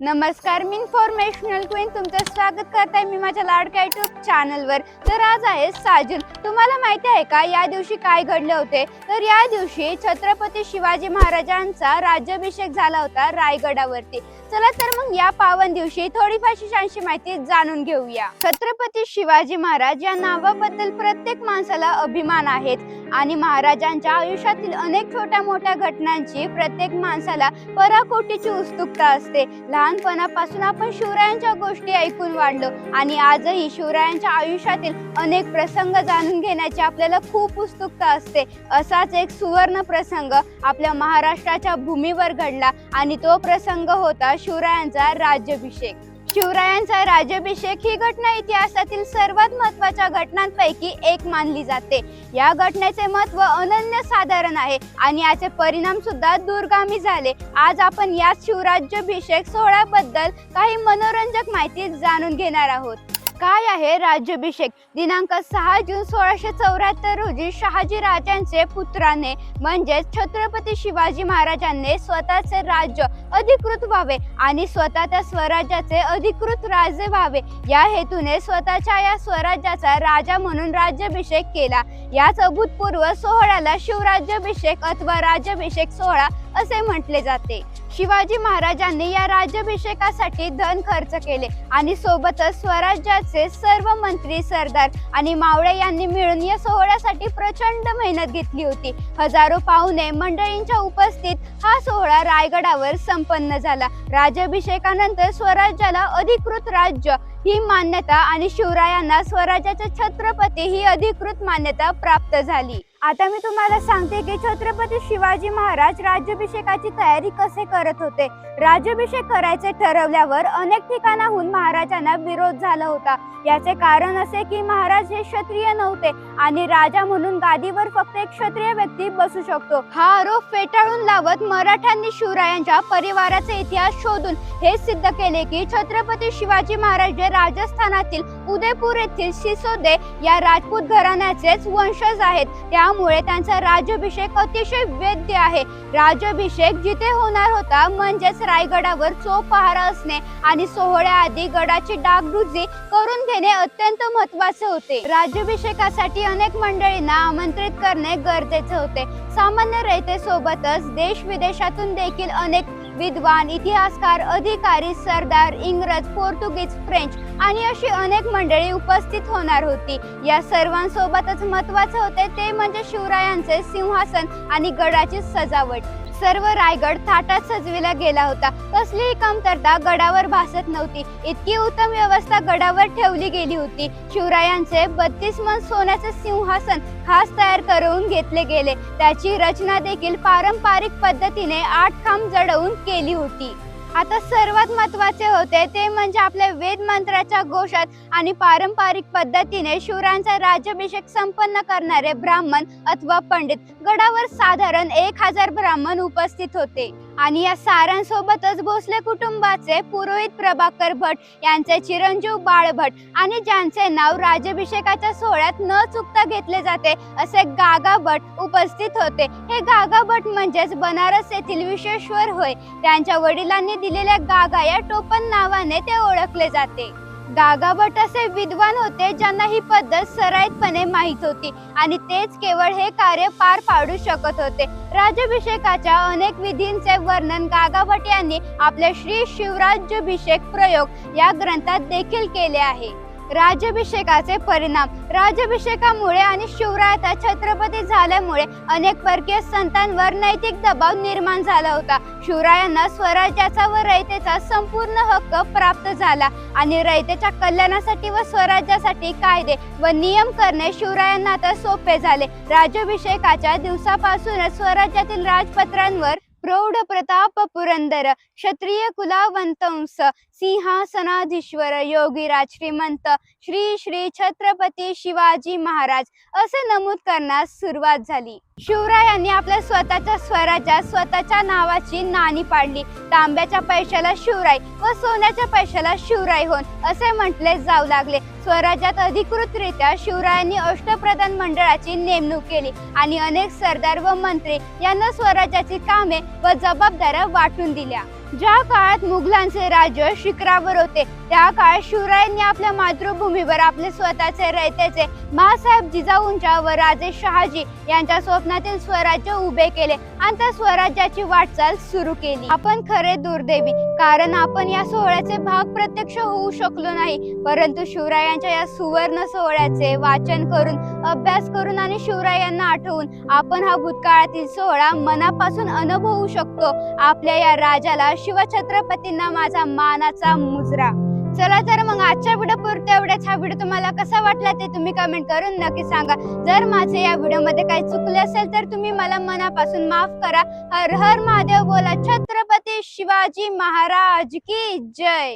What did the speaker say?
नमस्कार मी informational queen तुमचं स्वागत करत आहे मी माझ्या लाडक्या युट्यूब चॅनलवर तर आज आहे साजन. तुम्हाला माहिती आहे का या दिवशी काय घडले होते? तर या दिवशी छत्रपती शिवाजी महाराजांचा राज्याभिषेक झाला होता रायगडावरती. चला तर मग या पावन दिवशी थोडीफारशी शांशी माहिती जाणून घेऊया. छत्रपती शिवाजी महाराज या नावाबद्दल प्रत्येक माणसाला अभिमान आहेत. आणि महाराजांच्या आयुष्यातील अनेक छोट्या मोठ्या घटनांची प्रत्येक माणसाला पराकोटीची उत्सुकता असते. लहानपणापासून आपण शिवरायांच्या गोष्टी ऐकून वाढलो आणि आजही शिवरायांच्या आयुष्यातील अनेक प्रसंग जाणून घेण्याची आपल्याला खूप उत्सुकता असते. असाच एक सुवर्ण प्रसंग आपल्या महाराष्ट्राच्या भूमीवर घडला आणि तो प्रसंग होता शिवरायांचा राज्याभिषेक. शिवरायांचा राज्याभिषेक ही घटना इतिहासातील सर्वात महत्त्वाच्या घटनांपैकी एक मानली जाते. या घटनेचे महत्त्व अनन्य साधारण आहे आणि याचे परिणाम सुद्धा दूरगामी झाले. आज आपण या शिवराज्याभिषेक सोहळ्याबद्दल काही मनोरंजक माहिती जाणून घेणार आहोत. काय आहे राज्याभिषेक? दिनांक सहा जून सोळाशे चौऱ्याहत्तर रोजी शहाजी राजांचे पुत्राने म्हणजेच छत्रपती शिवाजी महाराजांनी स्वतःचे राज्य अधिकृत व्हावे आणि स्वतः त्या स्वराज्याचे अधिकृत राजे व्हावे. या हेतूने स्वतःच्या या स्वराज्याचा राजा म्हणून राज्याभिषेक केला. याच अभूतपूर्व सोहळ्याला शिवराज्याभिषेक अथवा राज्याभिषेक सोहळा असे म्हटले जाते. शिवाजी महाराजांनी या राज्याभिषेकासाठी धन खर्च केले आणि सोबतच स्वराज्याचे सर्व मंत्री सरदार आणि मावळे यांनी मिळून या सोहळ्यासाठी प्रचंड मेहनत घेतली होती. हजारो पाहुणे मंडळींच्या उपस्थित हा सोहळा रायगडावर संपन्न झाला. राज्याभिषेकानंतर स्वराज्याला अधिकृत राज्य ही मान्यता आणि शिवरायांना स्वराज्याचे छत्रपती ही अधिकृत मान्यता प्राप्त झाली. आता मी तुम्हाला सांगते की छत्रपती शिवाजी महाराज राज्याभिषेकाची तयारी कसे करत होते. राज्याभिषेक करायचे ठरवल्यावर अनेक ठिकाणाहून महाराजांना विरोध झाला होता. याचे कारण असे की महाराज हे क्षत्रिय नव्हते आणि राजा म्हणून गादीवर फक्त एक क्षत्रिय व्यक्ती बसू शकतो. हा आरोप फेटाळून लावत मराठ्यांनी शिवरायांच्या परिवाराचा इतिहास शोधून हे सिद्ध केले की छत्रपती शिवाजी महाराज हे राजस्थानातील उदयपूर येथील सिसोदे या राजपूत घराण्याचेच वंशज आहेत. त्यामुळे त्यांचा राज्याभिषेक अतिशय वैद्य आहे. राज्याभिषेक जिथे होणार होता म्हणजेच रायगडावर चोख पहारा असणे आणि सोहळ्याआधी गडाची डागडुजी करून घेणे अत्यंत महत्त्वाचे होते. राज्याभिषेकासाठी अनेक मंडळींना आमंत्रित करणे गरजेचे होते. सामान्य रयते सोबतच देश विदेशातून देखील अनेक विद्वान इतिहासकार अधिकारी सरदार इंग्रज पोर्तुगीज फ्रेंच आणि अशी अनेक मंडळी उपस्थित होणार होती. या सर्वांसोबतच महत्त्वाचे होते ते म्हणजे शिवरायांचे सिंहासन आणि गडाची सजावट. सर्व रायगड थाटात सजविला गेला होता. कसलीही कमतरता गडावर भासत नव्हती. इतकी उत्तम व्यवस्था गडावर ठेवली गेली होती. शिवरायांचे बत्तीस मन सोन्याचे सिंहासन खास तयार करून घेतले गेले. त्याची रचना देखील पारंपरिक पद्धतीने आठ खांब जडवून केली होती. आता सर्वात महत्त्वाचे होते ते म्हणजे आपल्या वेद मंत्राच्या घोषात आणि पारंपरिक पद्धतीने शिवरायांचा राज्याभिषेक संपन्न करणारे ब्राह्मण अथवा पंडित गडावर साधारण एक हजार ब्राह्मण उपस्थित होते. आणि या सारांसोबतच भोसले कुटुंबाचे पुरोहित प्रभाकर भट यांचे चिरंजीव बाळ भट आणि ज्यांचे नाव राज्याभिषेकाच्या सोहळ्यात न चुकता घेतले जाते असे गागा भट उपस्थित होते. हे गागा भट म्हणजेच बनारस येथील विश्वेश्वर होय. त्यांच्या वडिलांनी दिलेल्या गागा या टोपण नावाने ते ओळखले जाते. गागाभट असे विद्वान होते ज्यांना ही पद्धत सराईतपणे माहीत होती आणि तेच केवळ हे कार्य पार पाडू शकत होते. राज्याभिषेकाच्या अनेक विधींचे वर्णन गागाभट यांनी आपल्या श्री शिवराज्याभिषेक प्रयोग या ग्रंथात देखील केले आहे. राज्याभिषेकाचे परिणाम. राज्याभिषेकामुळे आणि शिवरायाचा छत्रपती झाल्यामुळे अनेक परकीय संतांवर नैतिक दबाव निर्माण झाला होता. शिवरायांना स्वराज्याचा व रयतेचा संपूर्ण हक्क प्राप्त झाला आणि रयतेच्या कल्याणासाठी व स्वराज्यासाठी कायदे व नियम करणे शिवरायांना आता सोपे झाले. राज्याभिषेकाच्या दिवसापासूनच स्वराज्यातील राजपत्रांवर प्रौढ प्रताप पुरंदर क्षत्रिय कुलावंतंस सिंहासनाधीश्वर योगीराज श्रीमंत श्री श्री छत्रपती शिवाजी महाराज असे नमूद करण्यास सुरुवात झाली. शिवरायांनी आपल्या स्वतःच्या स्वराज्यात स्वतःच्या नावाची नाणी पाडली. तांब्याच्या पैशाला शिवराय व सोन्याच्या पैशाला शिवराय होन असे म्हटले जाऊ लागले. स्वराज्यात अधिकृतरित्या शिवरायांनी अष्टप्रधान मंडळाची नेमणूक केली आणि अनेक सरदार व मंत्री यांना स्वराज्याची कामे व जबाबदाऱ्या वाटून दिल्या. ज्या काळात मुघलांचे राज्य शिखरावर होते त्या काळात शिवरायांनी आपल्या मातृभूमीवर आपले स्वतःचे रयतेचे महासाहेब जिजाऊंच्या व राजे शहाजी यांच्या स्वप्नातील स्वराज्य उभे केले आणि त्या स्वराज्याची वाटचाल सुरू केली. आपण खरे दुर्दैवी कारण आपण या सोहळ्याचे भाग प्रत्यक्ष होऊ शकलो नाही. परंतु शिवरायांच्या या सुवर्ण सोहळ्याचे वाचन करून अभ्यास करून आणि शिवरायांना आठवून आपण हा भूतकाळातील सोहळा मनापासून अनुभवू शकतो. आपल्या या राजाला शिवछत्रपतींना माझा मानाचा मुजरा. चला तर मग आजच्या व्हिडिओ पुरते एवढ्याच हा व्हिडिओ तुम्हाला कसा वाटला ते तुम्ही कमेंट करून नक्की सांगा. जर माझे या व्हिडिओमध्ये काही चुकले असेल तर तुम्ही मला मनापासून माफ करा. हर हर महादेव बोला. छत्रपती शिवाजी महाराज की जय.